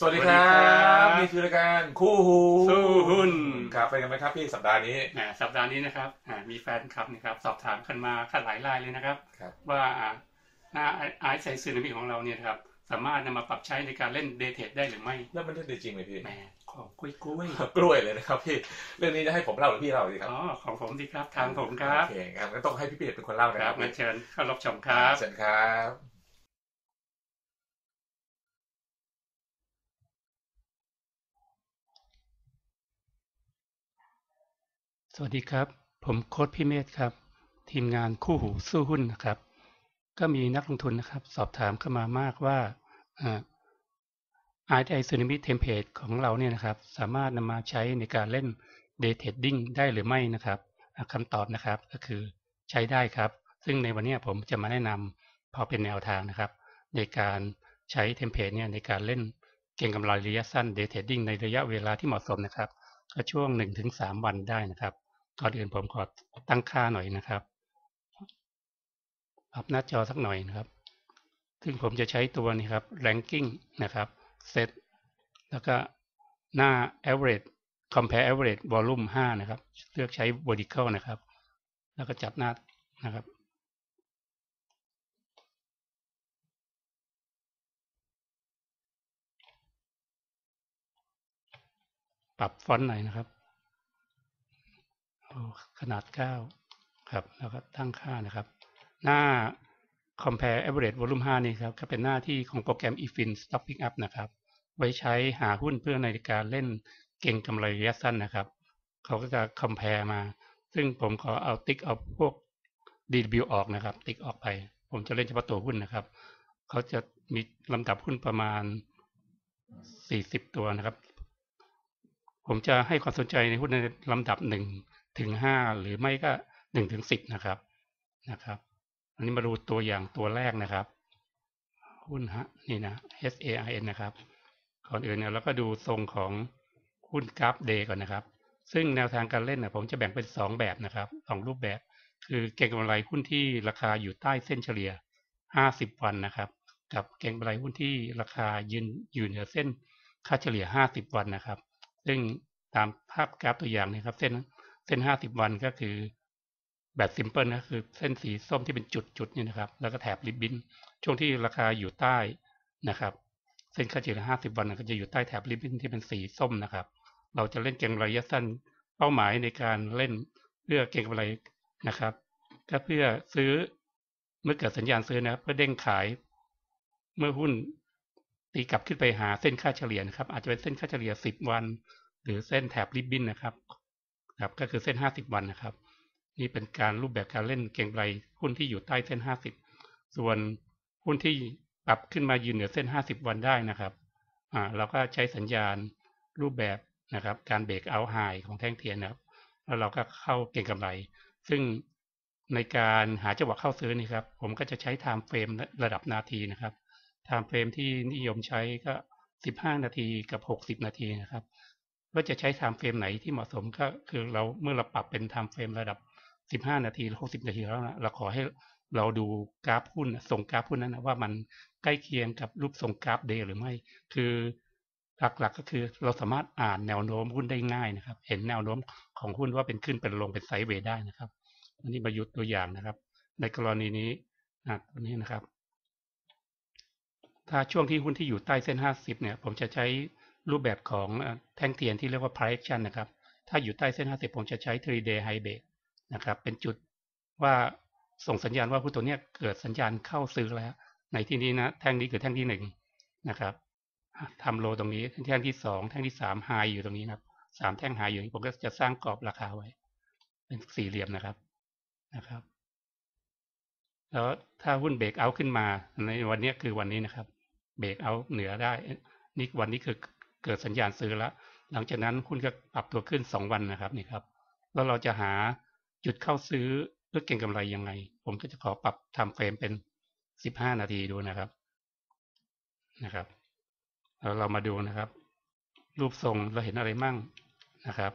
สวัสดีครัสวัสดีครับบนี่คือรายการคู่หูสู้หุ้นครับเป็นยังไงครับพี่สัปดาห์นี้อ่าสัปดาห์นี้นะครับอ่ามีแฟนคลับนะครับ สอบถามกันมากันหลายรายเลยนะครับครับ ว่าหน้าไอซ์ไซซึนามิของเราเนี่ยนะครับสามารถนำมาปรับใช้ในการเล่นเดทเทรดได้หรือไม่แล้วมันเรื่องจริงไหมพี่แหมของกล้วยกล้วยกล้วยเลยนะครับพี่เรื่องนี้จะให้ผมเล่าหรือพี่เล่าดีครับอ๋อของผมสิครับทางผมครับโอเคงั้นก็ต้องให้พี่เปียกเป็นคนเล่านะคครัรับบงั้นเชิญเข้ารับชมครับเชิญครับ วัสดีครับ ผมโค้ดพี่เมธครับ ทีมงานคู่หูสู้หุ้นนะครับ ก็มีนักลงทุนนะครับ สอบถามเข้ามามากว่าไอไอซูนิมิเทมเพลตของเราเนี่ยนะครับ สามารถนำมาใช้ในการเล่น Day Trading ได้หรือไม่นะครับคำตอบนะครับก็คือใช้ได้ครับ ซึ่งในวันนี้ผมจะมาแนะนำพอเป็นแนวทางนะครับ ในการใช้เทมเพลตเนี่ยในการเล่นเก็งกำไรระยะสั้น Day Trading ในระยะเวลาที่เหมาะสมนะครับก็ช่วง 1-3 วันได้นะครับ ก่อนอื่นผมขอตั้งค่าหน่อยนะครับปรับหน้าจอสักหน่อยนะครับ ซึ่งผมจะใช้ตัวนี้ครับ ranking นะครับ set แล้วก็หน้า average compare average volume 5 นะครับ เลือกใช้ vertical นะครับ แล้วก็จับหน้านะครับ ปรับฟอนต์หน่อยนะครับ ขนาด 9 ครับ แล้วก็ตั้งค่านะครับ หน้า compare average volume 5 นี่ครับ ก็เป็นหน้าที่ของโปรแกรม efin stopping up นะครับ ไว้ใช้หาหุ้นเพื่อในการเล่นเก่งกำไรระยะสั้นนะครับ เขาก็จะ compare มา ซึ่งผมขอเอาติ๊กเอาพวก DW ออกนะครับ ติ๊กออกไป ผมจะเล่นเฉพาะตัวหุ้นนะครับ เขาจะมีลำดับหุ้นประมาณ 40 ตัวนะครับ ผมจะให้ความสนใจในหุ้นในลำดับหนึ่ง ถึงห้าหรือไม่ก็หนึ่งถึงสิบนะครับนะครับ อันนี้มาดูตัวอย่างตัวแรกนะครับ หุ้นฮะนี่นะ S A I N นะครับ ก่อนอื่นเนี่ยเราก็ดูทรงของหุ้นกราฟเดย์ก่อนนะครับ ซึ่งแนวทางการเล่นนะผมจะแบ่งเป็นสองแบบนะครับสองรูปแบบ คือเก็งกำไรหุ้นที่ราคาอยู่ใต้เส้นเฉลี่ย 50 วันนะครับ กับเก็งกำไรหุ้นที่ราคายืนอยู่เหนือเส้นค่าเฉลี่ย 50 วันนะครับ ซึ่งตามภาพกราฟตัวอย่างนะครับ เส้น เส้น50วันก็คือแบบซิมเพิลนะคือเส้นสีส้มที่เป็นจุดจุดนี่นะครับ แล้วก็แถบริบบิ้นช่วงที่ราคาอยู่ใต้นะครับ เส้นค่าเฉลี่ย50วันก็จะอยู่ใต้แถบริบบิ้นที่เป็นสีส้มนะครับ เราจะเล่นเก็งระยะสั้นเป้าหมายในการเล่นเพื่อเก็งกำไรนะครับ ก็เพื่อซื้อเมื่อเกิดสัญญาณซื้อนะเพื่อเด้งขาย เมื่อหุ้นตีกลับขึ้นไปหาเส้นค่าเฉลี่ยนะครับ อาจจะเป็นเส้นค่าเฉลี่ย 10 วัน หรือเส้นแถบริบบิ้นนะครับ ครับก็คือเส้น 50 วันนะครับ นี่เป็นการรูปแบบการเล่นเก็งกำไรหุ้นที่อยู่ใต้เส้น 50 ส่วนหุ้นที่ปรับขึ้นมายืนเหนือเส้น 50 วันได้นะครับอ่าเราก็ใช้สัญญาณรูปแบบนะครับ การเบรกเอาไฮของแท่งเทียนนะครับแล้วเราก็เข้าเก็งกำไร ซึ่งในการหาจังหวะเข้าซื้อนี่ครับ ผมก็จะใช้ time frame ระดับนาทีนะครับ time frame ที่นิยมใช้ก็ 15 นาทีกับ 60 นาทีนะครับ ว่าจะใช้ time frame ไหนที่เหมาะสมก็คือเราเมื่อเราปรับเป็น time frame ระดับ 15 นาทีหรือ60 นาทีแล้วนะเราขอให้เราดูกราฟหุ้นส่งกราฟหุ้นนั้นนะว่ามันใกล้เคียงกับรูปทรงกราฟเดย์หรือไม่คือหลักๆก็คือเราสามารถอ่านแนวโน้มหุ้นได้ง่ายนะครับ เห็นแนวโน้มของหุ้นว่าเป็นขึ้นเป็นลงเป็นไซด์เวย์ได้นะครับอันนี้มายุตัวอย่างนะครับ ในกรณีนี้นะตัวนี้นะครับ ถ้าช่วงที่หุ้นที่อยู่ใต้เส้น 50 เนี่ย ผมจะใช้ รูปแบบของแท่งเทียนที่เรียกว่า price action นะครับ ถ้าอยู่ใต้เส้น 50 ผมจะใช้ 3 day high break นะครับ เป็นจุดว่าส่งสัญญาณว่าหุ้นตัวเนี้ยเกิดสัญญาณเข้าซื้อแล้ว ในที่นี้นะแท่งนี้คือแท่งที่หนึ่งนะครับทำโลตรงนี้แท่งที่สองแท่งที่สามไฮอยู่ตรงนี้นะครับสามแท่งไฮอยู่นี้ผมก็จะสร้างกรอบราคาไว้ เป็นสี่เหลี่ยมนะครับนะครับ แล้วถ้าหุ้นเบรกเอาขึ้นมาในวันนี้คือวันนี้นะครับเบรกเอาเหนือได้นี่วันนี้คือ เกิดสัญญาณซื้อแล้วหลังจากนั้นหุ้นก็ปรับตัวขึ้นสองวันนะครับนี่ครับ แล้วเราจะหาจุดเข้าซื้อเพื่อเก็งกำไรยังไง ผมก็จะขอปรับทำเฟรมเป็นสิบห้านาทีดูนะครับนะครับแล้วเรามาดูนะครับ รูปทรงเราเห็นอะไรมั่งนะครับ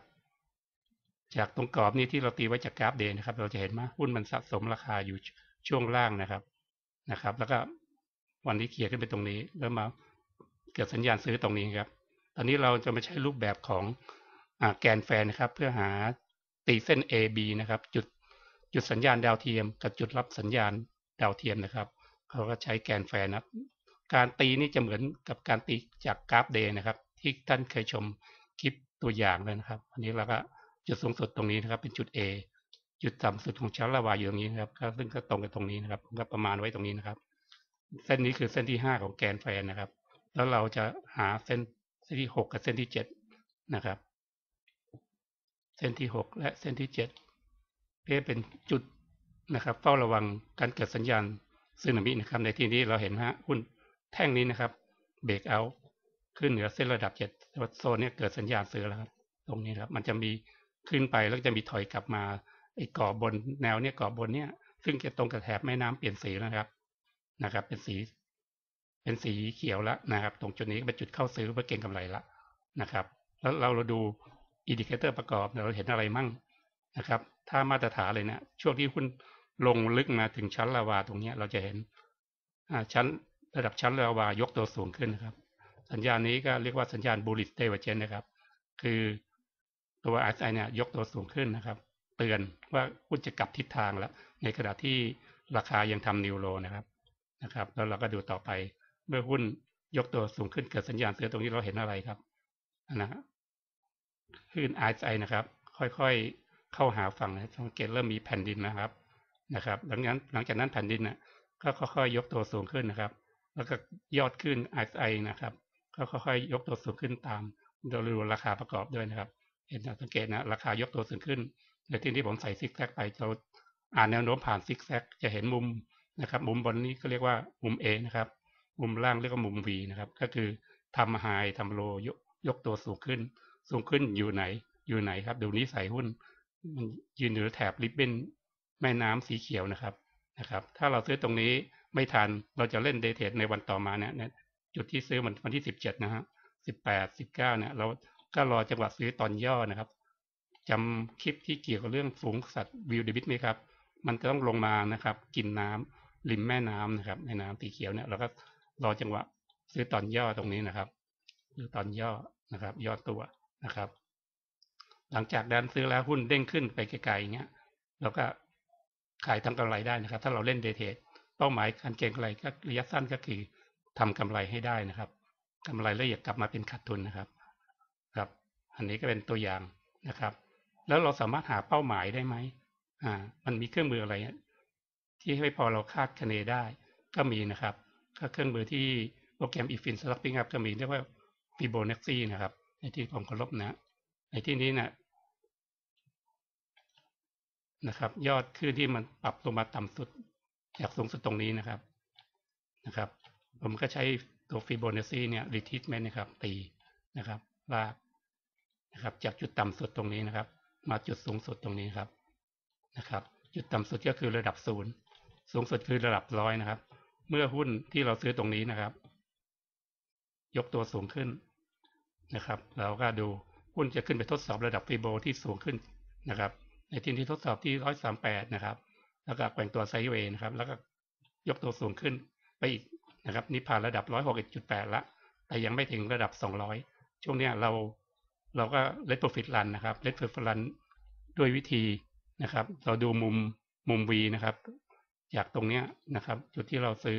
จากตรงกรอบนี้ที่เราตีไว้จากกราฟเดย์นะครับ เราจะเห็นว่าหุ้นมันสะสมราคาอยู่ช่วงล่างนะครับนะครับ แล้วก็วันนี้เขี่ยขึ้นไปตรงนี้ แล้วมาเกิดสัญญาณซื้อตรงนี้ครับ ตอนนี้เราจะมาใช้รูปแบบของอแกนแฟนนะครับ เพื่อหาตีเส้น AB นะครับ จุดจุดสัญญาณดาวเทียม กับจุดรับสัญญาณดาวเทียมนะครับเขาก็ใช้แกนแฟนนะครับ การตีนี่จะเหมือนกับการตีจากกราฟเดย์นะครับ ที่ท่านเคยชมคลิปตัวอย่างเลยนะครับ อันนี้เราก็จุดสูงสุดตรงนี้นะครับ เป็นจุด A จุดต่ำสุดของชั้นลาวาอยู่ตรงนี้นะครับซึ่งก็ตรงกับตรงนี้นะครับก็ประมาณไว้ตรงนี้นะครับ เส้นนี้คือเส้นที่ห้าของแกนแฟนนะครับ แล้วเราจะหาเส้น ส้นที่หกกับเส้นที่เจ็ดนะครับ เส้นที่หกและเส้นที่เจ็ดเพื่อเป็นจุดนะครับเฝ้าระวังการเกิดสัญญาณซึนามินะครับในที่นี้เราเห็นฮะหุ้นแท่งนี้นะครับเบรกเอาขึ้นเหนือเส้นระดับเจ็ดโซนนี้เกิดสัญญาณซื้อแล้วครับ ตรงนี้ครับมันจะมีขึ้นไปแล้วจะมีถอยกลับมาไอ้กรอบบนแนวเนี้ยกรอบบนเนี้ยซึ่งจะตรงกับแถบแม่น้ำเปลี่ยนสีนะครับนะครับ เป็นสี เป็นสีเขียวแล้วนะครับ ตรงจุดนี้เป็นจุดเข้าซื้อเพื่อเก็งกำไรละนะครับ แล้วเราเราดูอินดิเคเตอร์ประกอบเราเห็นอะไรมั่งนะครับ ถ้ามาตรฐานเลยเนะช่วงที่หุ้นลงลึกมาถึงชั้นลาวาตรงนี้เราจะเห็นชั้นระดับชั้นลาวายกตัวสูงขึ้นนะครับ สัญญาณนี้ก็เรียกว่าสัญญาณ bullish divergence นะครับ คือตัว RSI เนี่ยยกตัวสูงขึ้นนะครับ เตือนว่าหุ้นจะกลับทิศทางแล้ว ในขณะที่ราคายังทำนิวโรนะครับนะครับ แล้วเราก็ดูต่อไป เมื่อหุ้นยกตัวสูงขึ้นเกิดสัญญาณซื้อตรงนี้เราเห็นอะไรครับนะฮะขึ้น RSI นะครับ ค่อยๆเข้าหาฝั่งนะสังเกตเริ่มมีแผ่นดินนะครับนะครับหลังนั้นหลังจากนั้นแผ่นดินน่ะก็ค่อยๆยกตัวสูงขึ้นนะครับ แล้วก็ยอดขึ้น RSI นะครับก็ค่อยๆยกตัวสูงขึ้นตามโดยดูราคาประกอบด้วยนะครับ เห็นสังเกตนะราคายกตัวสูงขึ้นในที่ที่ผมใส่ซิกแซกไปเราอ่านแนวโน้มผ่านซิกแซกจะเห็นมุมนะครับ มุมบนนี้ก็เรียกว่ามุม A นะครับ มุมล่างเรียกว่ามุม V นะครับ ก็คือทำไฮทำโลยกยกตัวสูงขึ้น สูงขึ้นอยู่ไหน อยู่ไหนครับดูนี้ใส่หุ้น มันยืนอยู่แถบริบบิ้นแม่น้ำสีเขียวนะครับนะครับ ถ้าเราซื้อตรงนี้ไม่ทันเราจะเล่นเดทเทรดในวันต่อมาเนี่ยจุดที่ซื้อมันวันที่สิบเจ็ดนะฮะสิบแปดสิบเก้าเนี่ยเราก็รอจังหวะซื้อตอนย่อนะครับจำคลิปที่เกี่ยวกับเรื่องฝูงสัตว์วิวเดบิทไหมครับ มันจะต้องลงมานะครับ กินน้ำริมแม่น้ำนะครับแม่น้ำสีเขียวเนี่ยเราก็ รอจังหวะ ซื้อตอนย่อตรงนี้นะครับซื้อตอนย่อนะครับ ย่อตัวนะครับ หลังจากดันซื้อแล้วหุ้นเด้งขึ้นไปไกลๆอย่างเงี้ยเราก็ขายทำกำไรได้นะครับ ถ้าเราเล่นเดทเทดเป้าหมายการเก็งกำไรก็ระยะสั้นก็คือทำกำไรให้ได้นะครับกำไรแล้วอย่ากลับมาเป็นขาดทุนนะครับ ครับ อันนี้ก็เป็นตัวอย่างนะครับ แล้วเราสามารถหาเป้าหมายได้ไหมอ่า มันมีเครื่องมืออะไรที่ให้พอเราคาดคะเนได้ก็มีนะครับ ก็เครื่องมือที่โปรแกรม Ifin Swapping Up ก็มีเรียกว่า Fibonacci นะครับ ในที่ผมเคารพนะในที่นี้นะนะครับ ยอดขึ้นที่มันปรับลงมาต่ำสุดจากสูงสุดตรงนี้นะครับนะครับ ผมก็ใช้ตัวฟิโบนัชซีเนี่ยรีทิสเมนนะครับ ตีนะครับลากนะครับจากจุดต่ำสุดตรงนี้นะครับ มาจุดสูงสุดตรงนี้ครับนะครับ จุดต่ำสุดก็คือระดับศูนย์สูงสุดคือระดับร้อยนะครับ เมื่อหุ้นที่เราซื้อตรงนี้นะครับ ยกตัวสูงขึ้นนะครับ เราก็ดูหุ้นจะขึ้นไปทดสอบระดับฟีโบที่สูงขึ้นนะครับ ในที่ที่ทดสอบที่ร้อยสามแปดนะครับ แล้วก็แกว่งตัวไซด์เวย์นะครับ แล้วก็ยกตัวสูงขึ้นไปอีกนะครับ นี่ผ่านระดับร้อยหกจุดแปดละ แต่ยังไม่ถึงระดับสองร้อยช่วงเนี้ยเราเราก็เลทโปรฟิตรันนะครับเลทโปรฟิตรันด้วยวิธีนะครับ เราดูมุมมุม V นะครับ จากตรงเนี้ยนะครับ จุดที่เราซื้อ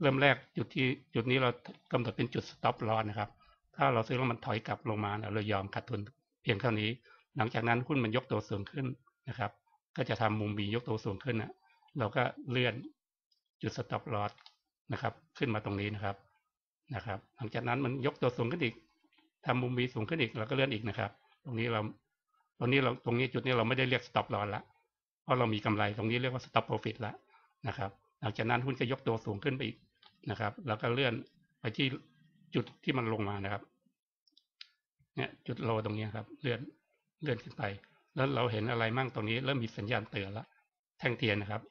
เริ่มแรกจุดที่จุดนี้เรากำหนดเป็นจุด stop loss นะครับ ถ้าเราซื้อแล้วมันถอยกลับลงมาเรายอมขาดทุนเพียงเท่านี้ หลังจากนั้นหุ้นมันยกตัวสูงขึ้นนะครับ ก็จะทำมุม B ยกตัวสูงขึ้นนะเราก็เลื่อนจุด stop loss นะครับ ขึ้นมาตรงนี้นะครับนะครับ หลังจากนั้นมันยกตัวสูงขึ้นอีกทำมุม B สูงขึ้นอีกเราก็เลื่อนอีกนะครับ ตรงนี้เราตรงนี้เราตรงนี้จุดนี้เราไม่ได้เรียก stop loss ละเพราะเรามีกำไรตรงนี้เรียกว่า stop profit ละ นะครับ หลังจากนั้นหุ้นก็ยกตัวสูงขึ้นไปอีกนะครับ แล้วก็เลื่อนไปที่จุดที่มันลงมานะครับ เนี่ยจุดโลตรงนี้ครับ เลื่อนเลื่อนขึ้นไป แล้วเราเห็นอะไรมั่งตรงนี้เริ่มมีสัญญาณเตือนละแท่งเทียนนะครับ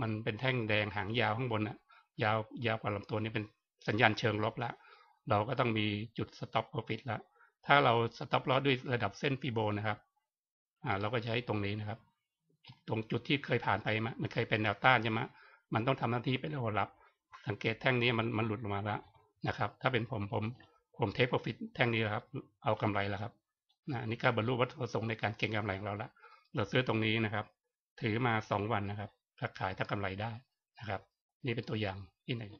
มันเป็นแท่งแดงหางยาวข้างบนอะยาวยาวกว่าลำตัวนี้เป็นสัญญาณเชิงลบละเราก็ต้องมีจุด stop profit ละถ้าเรา stop loss ด้วยระดับเส้นฟีโบนะครับ อ่า เราก็ใช้ตรงนี้นะครับ ตรงจุดที่เคยผ่านไปมมันเคยเป็นแนวต้านใช่ไหมมันต้องทำหน้าที่เป็นแนวรับ สังเกตแท่งนี้มันมันหลุดลงมาแล้วนะครับ ถ้าเป็นผมผมผมเทคโปรฟิตแท่งนี้แหละครับ เอากำไรแล้วครับนะนนี้ก็บรรลุวัตถุประสงค์ในการเก็งกำไรของเราละเราซื้อตรงนี้นะครับ ถือมาสองวันนะครับถ้าขายถ้ากำไรได้นะครับ นี่เป็นตัวอย่างที่หนึ่ง